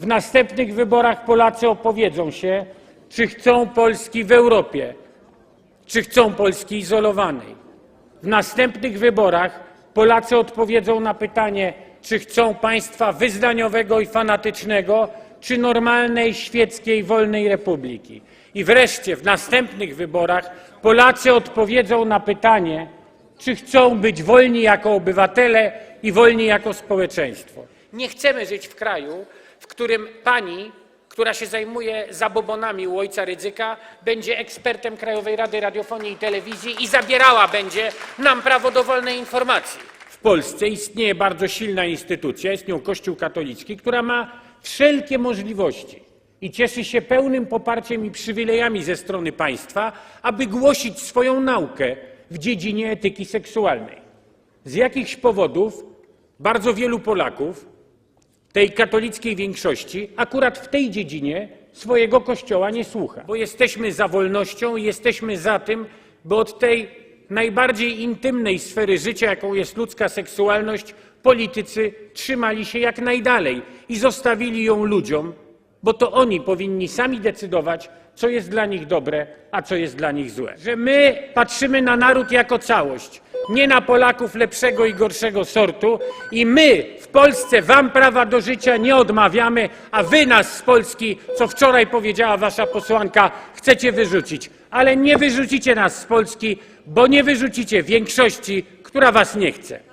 W następnych wyborach Polacy opowiedzą się, czy chcą Polski w Europie, czy chcą Polski izolowanej. W następnych wyborach Polacy odpowiedzą na pytanie, czy chcą państwa wyznaniowego i fanatycznego, czy normalnej, świeckiej, wolnej republiki. I wreszcie w następnych wyborach Polacy odpowiedzą na pytanie, czy chcą być wolni jako obywatele i wolni jako społeczeństwo. Nie chcemy żyć w kraju, w którym pani, która się zajmuje zabobonami u ojca Rydzyka, będzie ekspertem Krajowej Rady Radiofonii i Telewizji i zabierała będzie nam prawo do wolnej informacji. W Polsce istnieje bardzo silna instytucja, jest nią Kościół katolicki, która ma wszelkie możliwości i cieszy się pełnym poparciem i przywilejami ze strony państwa, aby głosić swoją naukę w dziedzinie etyki seksualnej. Z jakichś powodów bardzo wielu Polaków, tej katolickiej większości, akurat w tej dziedzinie swojego kościoła nie słucha. Bo jesteśmy za wolnością jesteśmy za tym, by od tej najbardziej intymnej sfery życia, jaką jest ludzka seksualność, politycy trzymali się jak najdalej i zostawili ją ludziom, bo to oni powinni sami decydować, co jest dla nich dobre, a co jest dla nich złe. Że my patrzymy na naród jako całość, nie na Polaków lepszego i gorszego sortu i my w Polsce wam prawa do życia nie odmawiamy, a wy nas z Polski, co wczoraj powiedziała wasza posłanka, chcecie wyrzucić. Ale nie wyrzucicie nas z Polski, bo nie wyrzucicie większości, która was nie chce.